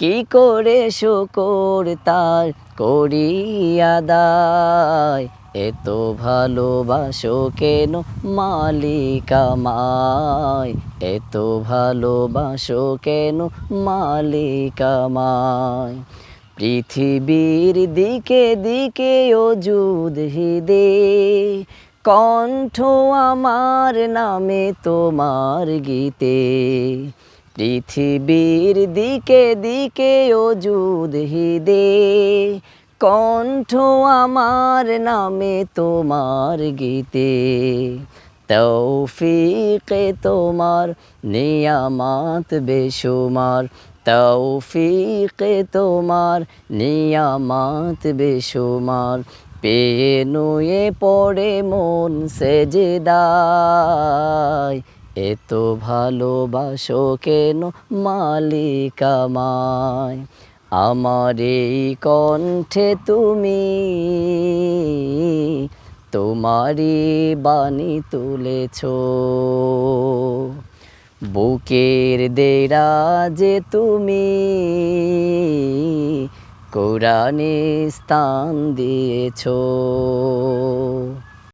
কি করে শুকর তার করি আদায় এত ভালোবাসো কেন মালিক আমায়? এত ভালোবাসো কেন মালিক আমায়? পৃথিবীর দিকে দিকে অজুদ হৃদে, কণ্ঠ আমার নামে তোমার গীতে। পৃথিবীর দিকে দিকে অজুদ হৃদে, কণ্ঠ আমার নামে তোমার গীতে। তৌফিকে তোমার নিয়ামাত বেশুমার, তৌফিকে তোমার নিয়ামাত বেশুমার। পেয়ে নুয়ে পড়ে মন সেজেদায় এত ভালোবাসো কেন মালিক আমায়? আমার এই কণ্ঠে তুমি, তোমারই বাণী তুলেছ। বুকের দেরা যে তুমি, কোরআনে স্থান দিয়েছ।